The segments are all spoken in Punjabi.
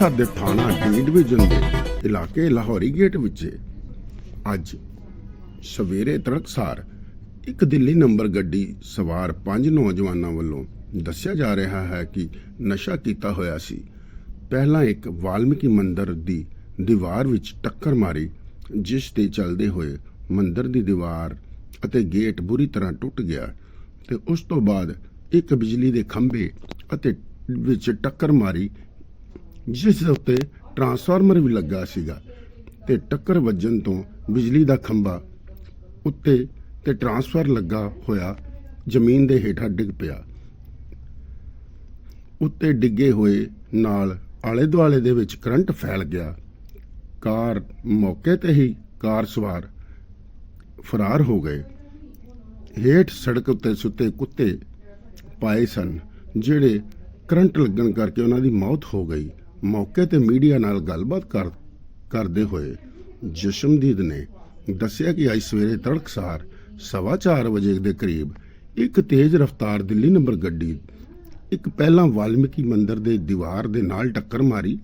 ਅੰਮ੍ਰਿਤਸਰ ਦੇ ਥਾਣਾ ਡੀ ਡਿਵੀਜ਼ਨ ਦੇ ਇਲਾਕੇ ਲਾਹੌਰੀ ਗੇਟ ਵਿੱਚ ਅੱਜ ਸਵੇਰੇ ਤੜਕਸਾਰ ਇੱਕ ਦਿੱਲੀ ਨੰਬਰ ਗੱਡੀ ਸਵਾਰ ਪੰਜ ਨੌਜਵਾਨਾਂ ਵੱਲੋਂ ਦੱਸਿਆ ਜਾ ਰਿਹਾ ਹੈ ਕਿ ਨਸ਼ਾ ਕੀਤਾ ਹੋਇਆ ਸੀ। ਪਹਿਲਾਂ ਇੱਕ ਵਾਲਮੀਕੀ ਮੰਦਰ ਦੀ ਦੀਵਾਰ ਵਿੱਚ ਟੱਕਰ ਮਾਰੀ, ਜਿਸ ਦੇ ਚੱਲਦੇ ਹੋਏ ਮੰਦਰ ਦੀ ਦੀਵਾਰ ਅਤੇ ਗੇਟ ਬੁਰੀ ਤਰ੍ਹਾਂ ਟੁੱਟ ਗਿਆ ਤੇ ਉਸ ਤੋਂ ਬਾਅਦ ਇੱਕ ਬਿਜਲੀ ਦੇ ਖੰਭੇ ਅਤੇ ਵਿੱਚ ਟੱਕਰ ਮਾਰੀ ਜਿਸ ਦੇ ਉੱਤੇ ਟਰਾਂਸਫਾਰਮਰ ਵੀ ਲੱਗਾ ਸੀਗਾ ਤੇ ਟੱਕਰ ਵੱਜਣ ਤੋਂ ਬਿਜਲੀ ਦਾ ਖੰਭਾ ਉੱਤੇ ਤੇ ਟਰਾਂਸਫਰ ਲੱਗਾ ਹੋਇਆ ਜ਼ਮੀਨ ਦੇ ਹੇਠਾਂ ਡਿੱਗ ਪਿਆ। ਉੱਤੇ ਡਿੱਗੇ ਹੋਏ ਨਾਲ ਆਲੇ ਦੁਆਲੇ ਦੇ ਵਿੱਚ ਕਰੰਟ ਫੈਲ ਗਿਆ। ਕਾਰ ਮੌਕੇ ਤੇ ਹੀ ਕਾਰ ਸਵਾਰ ਫਰਾਰ ਹੋ ਗਏ। ਹੇਠ ਸੜਕ ਉੱਤੇ ਸੁੱਤੇ ਕੁੱਤੇ ਪਾਏ ਸਨ, ਜਿਹੜੇ ਕਰੰਟ ਲੱਗਣ ਕਰਕੇ ਉਹਨਾਂ ਦੀ ਮੌਤ ਹੋ ਗਈ। ਮੌਕੇ ਤੇ ਮੀਡੀਆ ਨਾਲ ਗੱਲਬਾਤ ਕਰ, ਕਰਦੇ ਹੋਏ ਜਸ਼ਮਦੀਦ ਨੇ ਦੱਸਿਆ ਕਿ ਅੱਜ ਸਵੇਰੇ ਤੜਕਸਾਰ ਸਵਾ ਚਾਰ ਵਜੇ ਦੇ ਕਰੀਬ ਇੱਕ ਤੇਜ਼ ਰਫ਼ਤਾਰ ਦਿੱਲੀ ਨੰਬਰ ਗੱਡੀ ਇੱਕ ਪਹਿਲਾਂ ਵਾਲਮੀਕੀ ਮੰਦਿਰ ਦੇ ਦੀਵਾਰ ਦੇ ਨਾਲ ਟੱਕਰ ਮਾਰੀ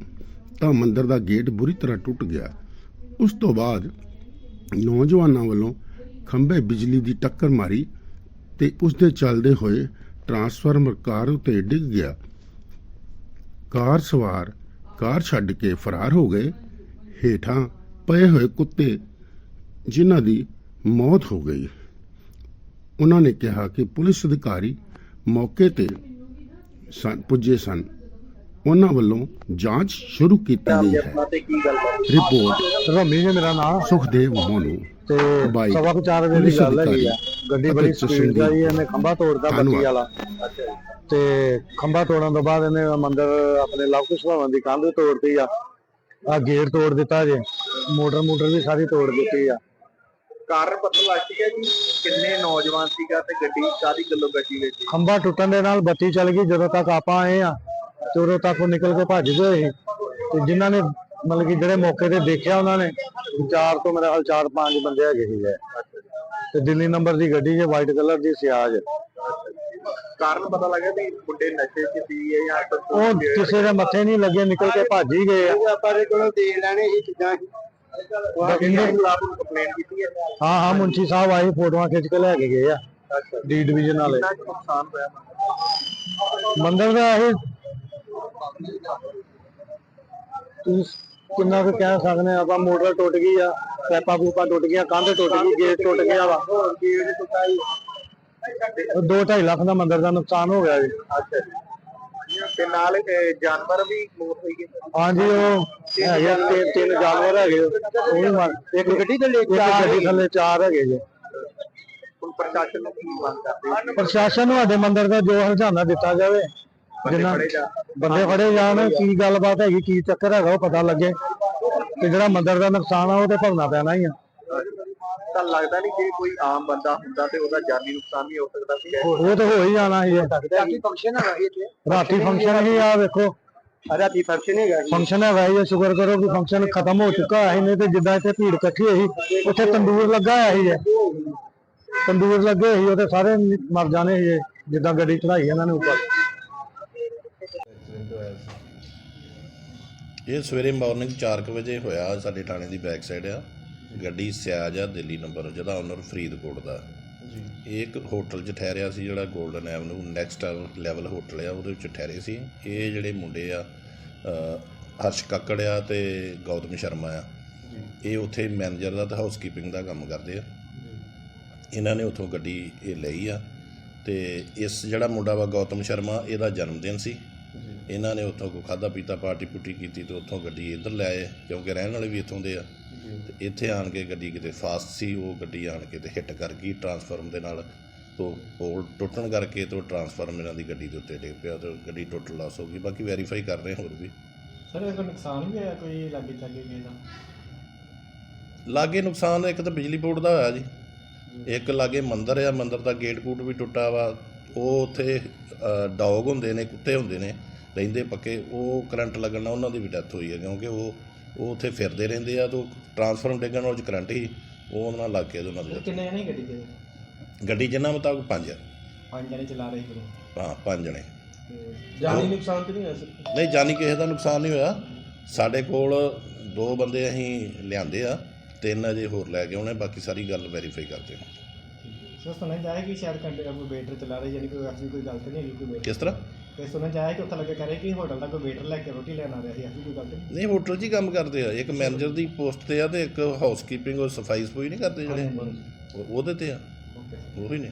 ਤਾਂ ਮੰਦਿਰ ਦਾ ਗੇਟ ਬੁਰੀ ਤਰ੍ਹਾਂ ਟੁੱਟ ਗਿਆ। ਉਸ ਤੋਂ ਬਾਅਦ ਨੌਜਵਾਨਾਂ ਵੱਲੋਂ ਖੰਭੇ ਬਿਜਲੀ ਦੀ ਟੱਕਰ ਮਾਰੀ ਤੇ ਉਸ ਦੇ ਚੱਲਦੇ ਹੋਏ ਟਰਾਂਸਫਾਰਮਰ ਕਾਰ ਉੱਤੇ ਡਿੱਗ ਗਿਆ। ਕਾਰ ਸਵਾਰ ਕਾਰ ਛੱਡ ਕੇ ਫਰਾਰ ਹੋ ਗਏ। ਹੇਠਾਂ ਪਏ ਹੋਏ ਕੁੱਤੇ ਜਿਨ੍ਹਾਂ ਦੀ ਮੌਤ ਹੋ ਗਈ। ਉਹਨਾਂ ਨੇ ਕਿਹਾ ਕਿ ਪੁਲਿਸ ਅਧਿਕਾਰੀ ਮੌਕੇ ਤੇ ਪੁੱਜੇ ਸਨ। ਉਹਨਾਂ ਵੱਲੋਂ ਜਾਂਚ ਸ਼ੁਰੂ ਕੀਤੀ ਗਈ ਹੈ। ਰਿਪੋਰਟ। ਰਮੀ ਨੇ ਮੇਰਾ ਨਾਮ ਸੁਖਦੇਵ ਮੋਨੂ ਤੇ ਸਵਾ ਕੁ ਚਾਰ ਵਜੇ ਪੁਲਿਸ ਦੀ ਗੱਲ ਹੈਗੀ ਆ ਗੱਡੀ ਬੜੀ। ਸਪੀਡ ਦਾ ਹੀ ਇਹਨੇ ਖੰਭਾ ਤੋੜਦਾ ਬੱਤੀ। ਵਾਲਾ। ਅੱਛਾ ਜੀ ਤੇ ਖੰਭਾ ਤੋੜਨ ਤੋਂ ਬਾਅਦ ਇਹਨੇ ਮੰਦਰ ਆਪਣੇ ਲਵ ਕੁਸ਼ ਭਵਨ ਦੀ ਕੰਧ ਤੋੜਤੀ ਆ। ਆ ਗੇਟ ਤੋੜ ਦਿੱਤਾ ਜੇ। ਮੋਟਰ ਮੋਟਰ ਵੀ ਸਾਰੀ ਤੋੜ ਦਿੱਤੀ ਆ। ਕਾਰਨ ਪਤਾ ਲੱਗ ਗਿਆ ਜੀ। ਕਿੰਨੇ ਨੌਜਵਾਨ ਸੀਗਾ ਤੇ ਗੱਡੀ ਕਾਦੀ ਕਿਲੋ ਗੱਡੀ ਵਿੱਚ? ਖੰਭਾ ਟੁੱਟਣ ਦੇ ਨਾਲ ਬੱਤੀ ਚੱਲ ਗਈ। ਜਦੋਂ ਤੱਕ ਆਪਾਂ ਆਏ ਆ ਤੇ ਉਦੋਂ ਤੱਕ ਉਹ ਨਿਕਲ ਕੇ ਭੱਜ ਗਏ ਸੀ। ਤੇ ਜਿਨ੍ਹਾਂ ਨੇ ਮਤਲਬ ਕਿ ਜਿਹੜੇ ਮੌਕੇ ਤੇ ਦੇਖਿਆ ਉਹਨਾਂ ਨੇ ਚਾਰ ਤੋਂ ਮੇਰੇ ਹਾਲ ਚਾਰ ਪੰਜ ਬੰਦੇ ਹੈਗੇ ਸੀਗੇ। ਤੇ ਦਿੱਲੀ ਨੰਬਰ ਦੀ ਗੱਡੀ ਜੇ ਵਾਈਟ ਕਲਰ ਦੀ ਸਿਆਜ ਕਾਰਨ ਪਤਾ ਲੱਗਾ ਵੀ ਮੁੰਡੇ ਨਸ਼ੇ 'ਚ ਸੀ ਜਾਂ ਤਾਂ ਉਹ ਕਿਸੇ ਦੇ ਮੱਥੇ ਨਹੀਂ ਲੱਗੇ ਨਿਕਲ ਕੇ ਭੱਜ ਹੀ ਗਏ ਆ ਆਪਾਂ ਦੇ ਕੋਲੋਂ ਦੇ ਲੈਣੇ ਇਹ ਚੀਜ਼ਾਂ ਬਠਿੰਡੇ ਖਿਲਾਫ ਕੰਪਲੇਂਟ ਕੀਤੀ ਹੈ ਹਾਂ ਹਾਂ ਮੁੰਸ਼ੀ ਸਾਹਿਬ ਆਏ ਫੋਟੋਆਂ ਖਿੱਚ ਕੇ ਲੈ ਕੇ ਗਏ ਆ ਡੀ ਡਿਵੀਜ਼ਨ ਵਾਲੇ ਨੁਕਸਾਨ ਹੋਇਆ ਮੰਦਰ ਦਾ ਇਹ ਤੁਸੀਂ ਕਿੰਨਾ ਕੁ ਕਹਿ ਸਕਦੇ ਆ ਆਪਾਂ ਮੋਟਰ ਟੁੱਟ ਗਈ ਆ ਪੈਪਾ ਪੂਪਾ ਟੁੱਟ ਗਿਆ ਕੰਧ ਟੁੱਟ ਗਈ ਗੇਟ ਟੁੱਟ ਗਿਆ ਵਾ ਗੇਟ ਟੁੱਟਾ ਦੋ ਢਾਈ ਲੱਖ ਦਾ ਮੰਦਰ ਦਾ ਨੁਕਸਾਨ ਹੋ ਗਿਆ ਜੀ। ਅੱਛਾ ਜੀ। ਤੇ ਨਾਲ ਜਾਨਵਰ ਵੀ ਮੌਤ ਹੋਈ ਗਏ ਹਾਂਜੀ ਉਹ ਹੈਗੇ ਤਿੰਨ ਤਿੰਨ ਜਾਨਵਰ ਹੈਗੇ ਉਹ ਵੀ ਮਰ- ਇੱਕ ਗੱਡੀ ਥੱਲੇ ਚਾਰ ਗੱਡੀ ਥੱਲੇ। ਚਾਰ ਹੈਗੇ ਜੀ। ਪ੍ਰਸ਼ਾਸਨ ਨੂੰ ਪ੍ਰਸ਼ਾਸਨ ਨੂੰ ਸਾਡੇ ਮੰਦਿਰ ਦਾ ਜੋ ਹਰਜਾਨਾ ਦਿੱਤਾ ਜਾਵੇ ਜਿੰਨਾ ਬੰਦੇ ਫੜੇ ਜਾਣ ਕੀ ਗੱਲਬਾਤ ਹੈਗੀ ਕੀ ਚੱਕਰ ਹੈਗਾ ਉਹ ਪਤਾ ਲੱਗੇ। ਤੇ ਜਿਹੜਾ ਮੰਦਿਰ ਦਾ ਨੁਕਸਾਨ ਆ ਉਹ ਤੇ ਭਰਨਾ ਪੈਣਾ ਹੀ ਆ। ਤਾਂ ਲੱਗਦਾ ਨਹੀਂ ਜੇ ਕੋਈ ਆਮ ਬੰਦਾ ਹੁੰਦਾ ਤੇ ਉਹਦਾ ਜਾਨੀ ਨੁਕਸਾਨ ਵੀ ਹੋ ਸਕਦਾ ਸੀ। ਉਹ ਤਾਂ ਹੋ ਹੀ ਜਾਣਾ ਸੀ। ਰਾਤੀ ਫੰਕਸ਼ਨ ਹੈਗਾ ਇਹ ਤੇ ਰਾਤੀ ਫੰਕਸ਼ਨ ਹੀ ਆ ਵੇਖੋ। ਰਾਤੀ ਫੰਕਸ਼ਨ ਹੈਗਾ ਫੰਕਸ਼ਨ ਹੈਗਾ ਇਹ ਸ਼ੁਕਰ ਕਰੋ ਕਿ ਫੰਕਸ਼ਨ ਖਤਮ ਹੋ ਚੁੱਕਾ ਹੈ ਨਹੀਂ ਤੇ ਜਿੱਦਾਂ ਇੱਥੇ ਭੀੜ ਇਕੱਠੀ ਹੋਈ ਉੱਥੇ ਤੰਦੂਰ ਲੱਗਾ ਹੋਇਆ ਸੀ। ਤੰਦੂਰ ਲੱਗੇ ਹੋਏ ਸੀ ਉਹ ਤੇ ਸਾਰੇ ਮਰ ਜਾਣੇ ਸੀ ਜਿੱਦਾਂ ਗੱਡੀ ਚੜਾਈ ਇਹਨਾਂ ਨੇ ਉੱਪਰ। ਇਹ ਸਵੇਰੇ ਮਾਰਨਿੰਗ 4:00 ਵਜੇ ਹੋਇਆ ਸਾਡੇ ਥਾਣੇ ਦੀ ਬੈਕ ਸਾਈਡ ਆ। ਗੱਡੀ ਸਿਆਜ ਆ ਦਿੱਲੀ ਨੰਬਰ ਜਿਹਦਾ ਓਨਰ ਫਰੀਦਕੋਟ ਦਾ। ਇਹ ਇੱਕ ਹੋਟਲ 'ਚ ਠਹਿਰਿਆ ਸੀ ਜਿਹੜਾ golden avenue next level hotel ਆ ਉਹਦੇ ਵਿੱਚ ਠਹਿਰੇ ਸੀ। ਇਹ ਜਿਹੜੇ ਮੁੰਡੇ ਆ ਅ, ਹਰਸ਼ ਕੱਕੜ ਆ ਤੇ ਗੌਤਮ ਸ਼ਰਮਾ ਆ। ਇਹ ਉੱਥੇ ਮੈਨੇਜਰ ਦਾ ਤੇ ਹਾਊਸਕੀਪਿੰਗ ਦਾ ਕੰਮ ਕਰਦੇ ਆ। ਇਹਨਾਂ ਨੇ ਉੱਥੋਂ ਗੱਡੀ ਇਹ ਲਈ ਆ ਤੇ ਇਸ ਜਿਹੜਾ ਮੁੰਡਾ ਵਾ ਗੌਤਮ ਸ਼ਰਮਾ ਇਹਦਾ ਜਨਮ ਦਿਨ ਸੀ ਇਹਨਾਂ ਨੇ ਉੱਥੋਂ ਕੋ ਖਾਦਾ ਪੀਤਾ ਪਾਰਟੀ ਪੁੱਟੀ ਕੀਤੀ ਤੇ ਉੱਥੋਂ ਗੱਡੀ ਇੱਧਰ ਲੈ ਆਏ ਕਿਉਂਕਿ ਰਹਿਣ ਵਾਲੇ ਵੀ ਇੱਥੋਂ ਦੇ ਆ। ਤੇ ਇੱਥੇ ਆਣ ਕੇ ਗੱਡੀ ਕਿਤੇ ਫਾਸਟ ਸੀ ਉਹ ਗੱਡੀ ਆਣ ਕੇ ਤੇ ਹਿੱਟ ਕਰ ਗਈ ਟਰਾਂਸਫਾਰਮ ਦੇ ਨਾਲ। ਤੋਂ ਪੋਲ ਟੁੱਟਣ ਕਰਕੇ ਤੋਂ ਟਰਾਂਸਫਾਰਮ ਇਹਨਾਂ ਦੀ ਗੱਡੀ ਦੇ ਉੱਤੇ ਡਿੱਗ ਪਿਆ ਤੇ ਗੱਡੀ ਟੁੱਟ ਲਾਸ ਹੋ ਗਈ। ਬਾਕੀ ਵੈਰੀਫਾਈ ਕਰ ਰਹੇ ਹੋਰ ਵੀ। ਸਰ ਇਹ ਕੋਈ ਨੁਕਸਾਨ ਵੀ ਹੋਇਆ ਕੋਈ ਲਾਗੇ ਚਾਗੇ ਕਿਸੇ ਦਾ ਲਾਗੇ ਨੁਕਸਾਨ ਇੱਕ ਤਾਂ ਬਿਜਲੀ ਬੋਰਡ ਦਾ ਹੋਇਆ ਜੀ। ਇੱਕ ਲਾਗੇ ਮੰਦਿਰ ਆ ਮੰਦਿਰ ਦਾ ਗੇਟ ਕੂਟ ਵੀ ਟੁੱਟਾ ਵਾ। ਉਹ ਉੱਥੇ ਡੌਗ ਹੁੰਦੇ ਨੇ ਕੁੱਤੇ ਹੁੰਦੇ ਨੇ। ਰਹਿੰਦੇ ਪੱਕੇ ਉਹ ਕਰੰਟ ਲੱਗਣ ਨਾਲ ਉਹਨਾਂ ਦੀ ਵੀ ਡੈਥ ਹੋਈ ਹੈ ਕਿਉਂਕਿ ਉਹ ਉਹ ਉੱਥੇ ਫਿਰਦੇ ਰਹਿੰਦੇ ਆ ਤੋਂ ਟਰਾਂਸਫਾਰਮ ਡਿੱਗਣ ਉਹ 'ਚ ਕਰੰਟ ਹੀ ਉਹ ਉਹਨਾਂ ਨਾਲ ਲੱਗ ਕੇ ਤੇ ਉਹਨਾਂ ਦੀ ਕਿੰਨੇ ਜਣੇ ਗੱਡੀ ਹੋਈ। ਗੱਡੀ ਜਿੰਨਾ ਮੁਤਾਬਕ ਪੰਜ ਆ। ਪੰਜ ਜਣੇ ਚਲਾ ਰਹੇ ਸੀ ਹਾਂ ਪੰਜ ਜਣੇ। ਜਾਨੀ ਨੁਕਸਾਨ ਤੇ ਨਹੀਂ ਹੋਇਆ ਸਰ ਨਹੀਂ ਜਾਨੀ ਕਿਸੇ ਦਾ ਨੁਕਸਾਨ ਨਹੀਂ ਹੋਇਆ। ਸਾਡੇ ਕੋਲ ਦੋ ਬੰਦੇ ਅਸੀਂ ਲਿਆਂਦੇ ਆ ਤਿੰਨ ਅਜੇ ਹੋਰ ਲੈ ਕੇ ਆਉਣੇ ਬਾਕੀ ਸਾਰੀ ਗੱਲ ਵੈਰੀਫਾਈ ਕਰਦੇ ਹਾਂ। ਸਰ ਸੁਣਿਆ ਜਾਏ ਕਿ ਸ਼ਾਇਦ ਕੰਡੇ ਵੇਟਰ ਚਲਾ ਰਹੇ ਯਾਨੀ ਕੋਈ ਐਸੀ ਕੋਈ ਨਹੀਂ ਹੈਗੀ ਕੋਈ ਵੇਟਰ ਕਿਸ ਤਰ੍ਹਾਂ? ਤੇ ਸੁਣਿਆ ਜਾਏ ਕਿ ਉੱਥੇ ਲੱਗੇ ਕਰੇ ਕਿ ਹੋਟਲ ਦਾ ਕੋਈ ਵੇਟਰ ਲੈ ਕੇ ਰੋਟੀ ਲੈਣ ਆ ਰਿਹਾ ਸੀ ਐਸੀ ਕੋਈ ਗੱਲ ਤੇ? ਨਹੀਂ ਨਹੀਂ ਹੋਟਲ 'ਚ ਹੀ ਕੰਮ ਕਰਦੇ ਆ। ਇੱਕ ਮੈਨੇਜਰ ਦੀ ਪੋਸਟ ਤੇ ਆ ਤੇ ਇੱਕ ਹਾਊਸਕੀਪਿੰਗ ਔਰ ਸਫ਼ਾਈ ਸਫੂਈ ਨਹੀਂ ਕਰਦੇ ਜਿਹੜੇ? ਉਹ- ਉਹਦੇ ਤੇ ਆ। ਓਕੇ ਉਹੀ ਨੇ।